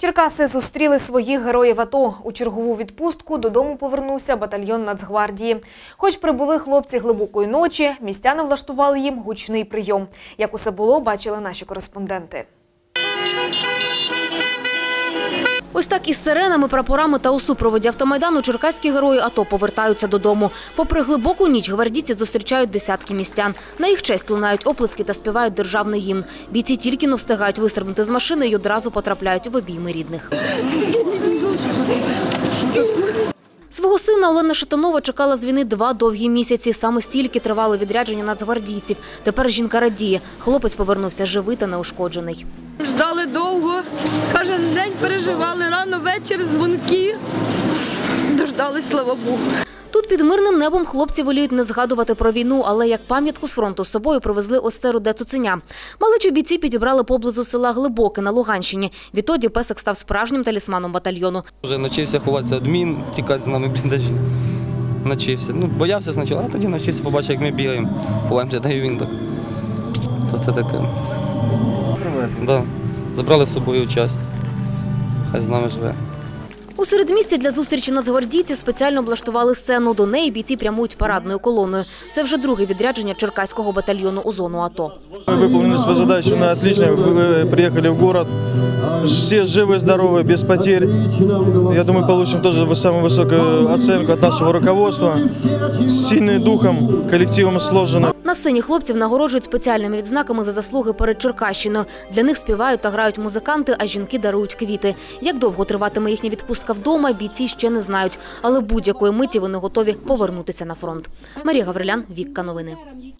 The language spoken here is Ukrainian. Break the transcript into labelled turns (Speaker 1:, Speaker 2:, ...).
Speaker 1: Черкаси зустріли своїх героїв АТО. У чергову відпустку додому повернувся батальйон Нацгвардії. Хоч прибули хлопці глибокої ночі, містяни влаштували їм гучний прийом. Як усе було, бачили наші кореспонденти.
Speaker 2: Так із сиренами, прапорами та у супроводі автомайдану черкаські герої АТО повертаються додому. Попри глибоку ніч, гвардійці зустрічають десятки містян. На їх честь лунають оплески та співають державний гімн. Бійці тільки но встигають вистрибнути з машини і одразу потрапляють в обійми рідних. Свого сина Олена Шатанова чекала з війни два довгі місяці. Саме стільки тривало відрядження нацгвардійців. Тепер жінка радіє. Хлопець повернувся живий та неушкоджений.
Speaker 3: Ждали довго, кожен день переживали рано ввечері дзвонки. Дождались, слава Богу.
Speaker 2: Тут під мирним небом хлопці воліють не згадувати про війну, але як пам'ятку з фронту з собою привезли остеру де цуценя. Маличу бійці підібрали поблизу села Глибоке на Луганщині. Відтоді песик став справжнім талісманом батальйону.
Speaker 4: Вже навчився ховатися від мін, тікати з нами бліндажі. Навчився. Ну, боявся спочатку, а тоді навчився, побачив, як ми бігаємо, ховаємося, та й він так. То це таке. Да. Забрали з собою в часть. Хай з нами живе.
Speaker 2: У середмісті для зустрічі нацгвардійців спеціально облаштували сцену. До неї бійці прямують парадною колоною. Це вже друге відрядження черкаського батальйону у зону АТО.
Speaker 5: Мы выполнили свою задачу на отлично, вы- вы приехали в город. Все живы, здоровы, без потерь. Я думаю, получим тоже вы- самую высокую оценку от нашего руководства. Сильные духом, коллективом сложено.
Speaker 2: На сцені хлопців нагороджують спеціальними відзнаками за заслуги перед Черкащиною. Для них співають та грають музиканти, а жінки дарують квіти. Як довго триватиме їхня відпустка вдома, бійці ще не знають. Але будь-якої миті вони готові повернутися на фронт. Марія Гаврилян, Вікка Новини.